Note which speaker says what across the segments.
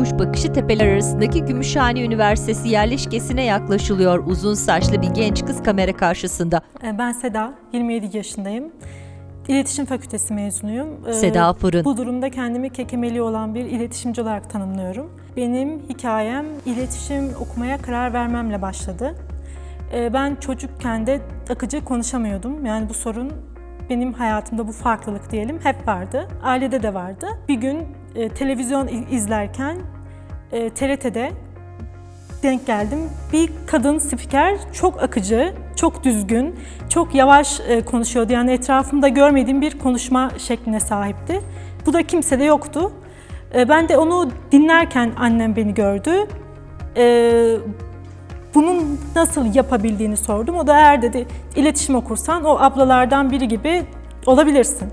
Speaker 1: kuş bakışı tepeler arasındaki Gümüşhane Üniversitesi yerleşkesine yaklaşılıyor. Uzun saçlı bir genç kız kamera karşısında.
Speaker 2: Ee, Ben Seda, 27 yaşındayım. İletişim Fakültesi mezunuyum. Ee,
Speaker 1: Seda Fırın.
Speaker 2: Bu durumda kendimi kekemeli olan bir iletişimci olarak tanımlıyorum. Benim hikayem iletişim okumaya karar vermemle başladı. Ee, Ben çocukken de akıcı konuşamıyordum. Yani bu sorun benim hayatımda bu farklılık diyelim hep vardı. Ailede de vardı. Bir gün e, televizyon izlerken e, TRT'de denk geldim. Bir kadın spiker çok akıcı, çok düzgün, çok yavaş e, konuşuyordu. Yani etrafımda görmediğim bir konuşma şekline sahipti. Bu da kimsede yoktu. E, ben de onu dinlerken annem beni gördü. E, bunun nasıl yapabildiğini sordum. O da eğer dedi iletişim okursan o ablalardan biri gibi olabilirsin.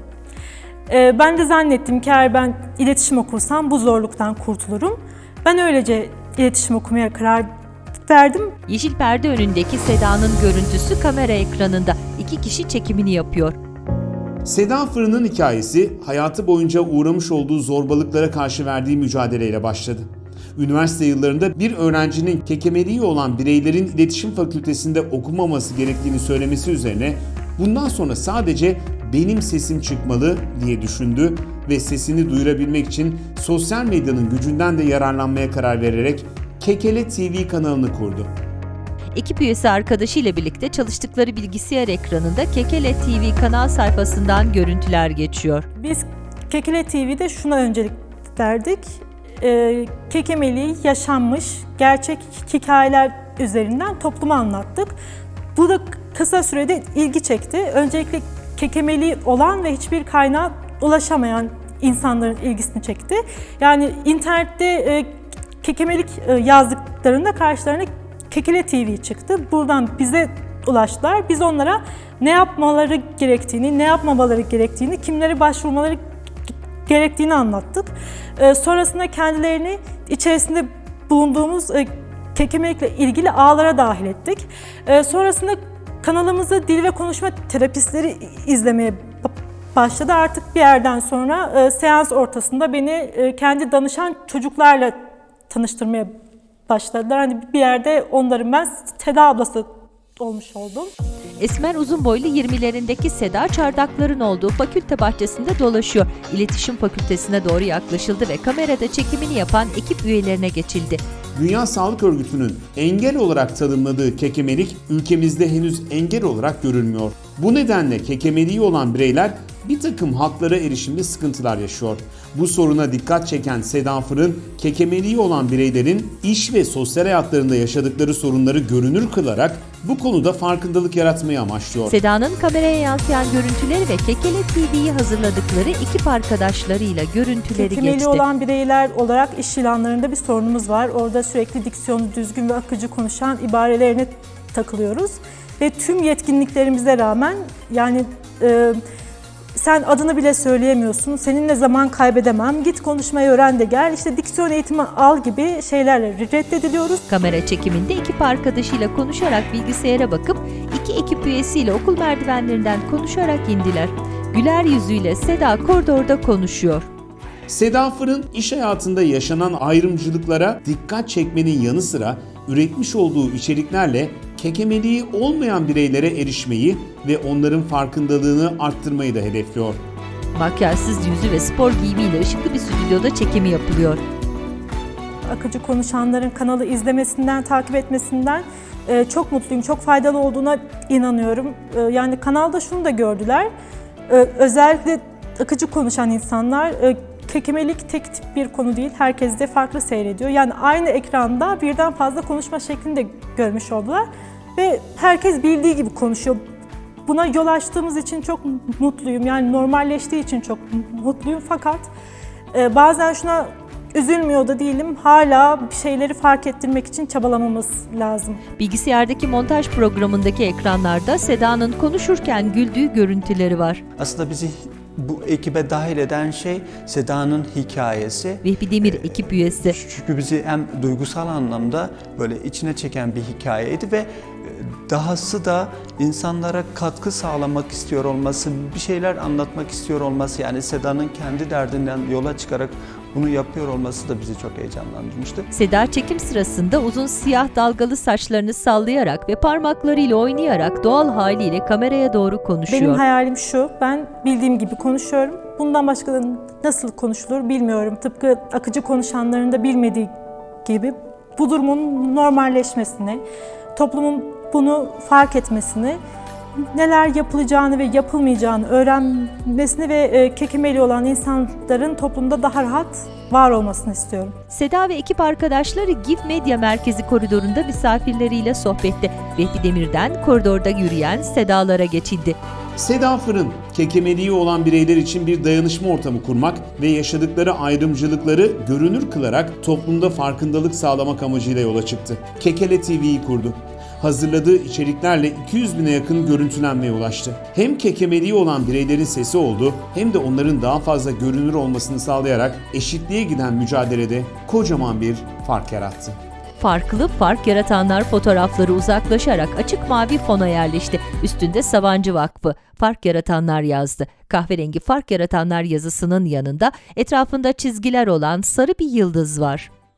Speaker 2: E, ben de zannettim ki eğer ben iletişim okursam bu zorluktan kurtulurum. Ben öylece iletişim okumaya karar verdim.
Speaker 1: Yeşil perde önündeki Seda'nın görüntüsü kamera ekranında. İki kişi çekimini yapıyor.
Speaker 3: Seda Fırın'ın hikayesi hayatı boyunca uğramış olduğu zorbalıklara karşı verdiği mücadeleyle başladı. Üniversite yıllarında bir öğrencinin kekemeliği olan bireylerin iletişim fakültesinde okumaması gerektiğini söylemesi üzerine bundan sonra sadece benim sesim çıkmalı diye düşündü ve sesini duyurabilmek için sosyal medyanın gücünden de yararlanmaya karar vererek Kekele TV kanalını kurdu.
Speaker 1: Ekip üyesi arkadaşıyla birlikte çalıştıkları bilgisayar ekranında Kekele TV kanal sayfasından görüntüler geçiyor.
Speaker 2: Biz Kekele TV'de şuna öncelik verdik. Ee, kekemeliği yaşanmış gerçek hikayeler üzerinden topluma anlattık. Bu da kısa sürede ilgi çekti. Öncelikle kekemeliği olan ve hiçbir kaynağa ulaşamayan insanların ilgisini çekti. Yani internette e, kekemelik e, yazdıklarında karşılarına Kekele TV çıktı. Buradan bize ulaştılar. Biz onlara ne yapmaları gerektiğini, ne yapmamaları gerektiğini, kimlere başvurmaları gerektiğini anlattık. Ee, sonrasında kendilerini içerisinde bulunduğumuz e, kekemelikle ilgili ağlara dahil ettik. Ee, sonrasında kanalımızda dil ve konuşma terapistleri izlemeye ba- başladı. Artık bir yerden sonra e, seans ortasında beni e, kendi danışan çocuklarla tanıştırmaya başladılar. Hani bir yerde onların ben Seda ablası olmuş oldum.
Speaker 1: Esmer uzun boylu 20'lerindeki Seda çardakların olduğu fakülte bahçesinde dolaşıyor. İletişim fakültesine doğru yaklaşıldı ve kamerada çekimini yapan ekip üyelerine geçildi.
Speaker 3: Dünya Sağlık Örgütü'nün engel olarak tanımladığı kekemelik ülkemizde henüz engel olarak görülmüyor. Bu nedenle kekemeliği olan bireyler bir takım haklara erişimde sıkıntılar yaşıyor. Bu soruna dikkat çeken Seda Fırın, kekemeliği olan bireylerin iş ve sosyal hayatlarında yaşadıkları sorunları görünür kılarak bu konuda farkındalık yaratmayı amaçlıyor.
Speaker 1: Seda'nın kameraya yansıyan görüntüleri ve Kekele TV'yi hazırladıkları ekip arkadaşlarıyla görüntüleri
Speaker 2: Kekemeli
Speaker 1: geçti.
Speaker 2: olan bireyler olarak iş ilanlarında bir sorunumuz var. Orada sürekli diksiyonu düzgün ve akıcı konuşan ibarelerine takılıyoruz. Ve tüm yetkinliklerimize rağmen yani e, sen adını bile söyleyemiyorsun, seninle zaman kaybedemem, git konuşmayı öğren de gel, işte diksiyon eğitimi al gibi şeylerle reddediliyoruz.
Speaker 1: Kamera çekiminde ekip arkadaşıyla konuşarak bilgisayara bakıp iki ekip üyesiyle okul merdivenlerinden konuşarak indiler. Güler yüzüyle Seda koridorda konuşuyor.
Speaker 3: Seda Fırın iş hayatında yaşanan ayrımcılıklara dikkat çekmenin yanı sıra üretmiş olduğu içeriklerle kekemeliği olmayan bireylere erişmeyi ve onların farkındalığını arttırmayı da hedefliyor.
Speaker 1: Makyajsız yüzü ve spor giyimiyle ışıklı bir stüdyoda çekimi yapılıyor.
Speaker 2: akıcı konuşanların kanalı izlemesinden, takip etmesinden e, çok mutluyum. Çok faydalı olduğuna inanıyorum. E, yani kanalda şunu da gördüler. E, özellikle akıcı konuşan insanlar kekemelik tek tip bir konu değil. Herkes de farklı seyrediyor. Yani aynı ekranda birden fazla konuşma şeklini de görmüş oldular. Ve herkes bildiği gibi konuşuyor. Buna yol açtığımız için çok mutluyum. Yani normalleştiği için çok mutluyum. Fakat ee, bazen şuna üzülmüyor da değilim. Hala bir şeyleri fark ettirmek için çabalamamız lazım.
Speaker 1: Bilgisayardaki montaj programındaki ekranlarda Seda'nın konuşurken güldüğü görüntüleri var.
Speaker 4: Aslında bizi bu ekibe dahil eden şey Seda'nın hikayesi.
Speaker 1: Vehbi Demir ekip üyesi.
Speaker 4: Çünkü bizi hem duygusal anlamda böyle içine çeken bir hikayeydi ve dahası da insanlara katkı sağlamak istiyor olması, bir şeyler anlatmak istiyor olması yani Seda'nın kendi derdinden yola çıkarak bunu yapıyor olması da bizi çok heyecanlandırmıştı.
Speaker 1: Seda çekim sırasında uzun siyah dalgalı saçlarını sallayarak ve parmaklarıyla oynayarak doğal haliyle kameraya doğru konuşuyor.
Speaker 2: Benim hayalim şu, ben bildiğim gibi konuşuyorum. Bundan başka da nasıl konuşulur bilmiyorum. Tıpkı akıcı konuşanların da bilmediği gibi bu durumun normalleşmesini, toplumun bunu fark etmesini, neler yapılacağını ve yapılmayacağını öğrenmesini ve e, kekemeli olan insanların toplumda daha rahat var olmasını istiyorum.
Speaker 1: Seda ve ekip arkadaşları GIF Medya Merkezi koridorunda misafirleriyle sohbette. Vehbi Demir'den koridorda yürüyen Sedalara geçildi.
Speaker 3: Seda Fırın, kekemeliği olan bireyler için bir dayanışma ortamı kurmak ve yaşadıkları ayrımcılıkları görünür kılarak toplumda farkındalık sağlamak amacıyla yola çıktı. Kekele TV'yi kurdu. Hazırladığı içeriklerle 200 bine yakın görüntülenmeye ulaştı. Hem kekemeliği olan bireylerin sesi oldu hem de onların daha fazla görünür olmasını sağlayarak eşitliğe giden mücadelede kocaman bir fark yarattı.
Speaker 1: Farklı fark yaratanlar fotoğrafları uzaklaşarak açık mavi fona yerleşti. Üstünde Sabancı Vakfı Fark Yaratanlar yazdı. Kahverengi Fark Yaratanlar yazısının yanında etrafında çizgiler olan sarı bir yıldız var.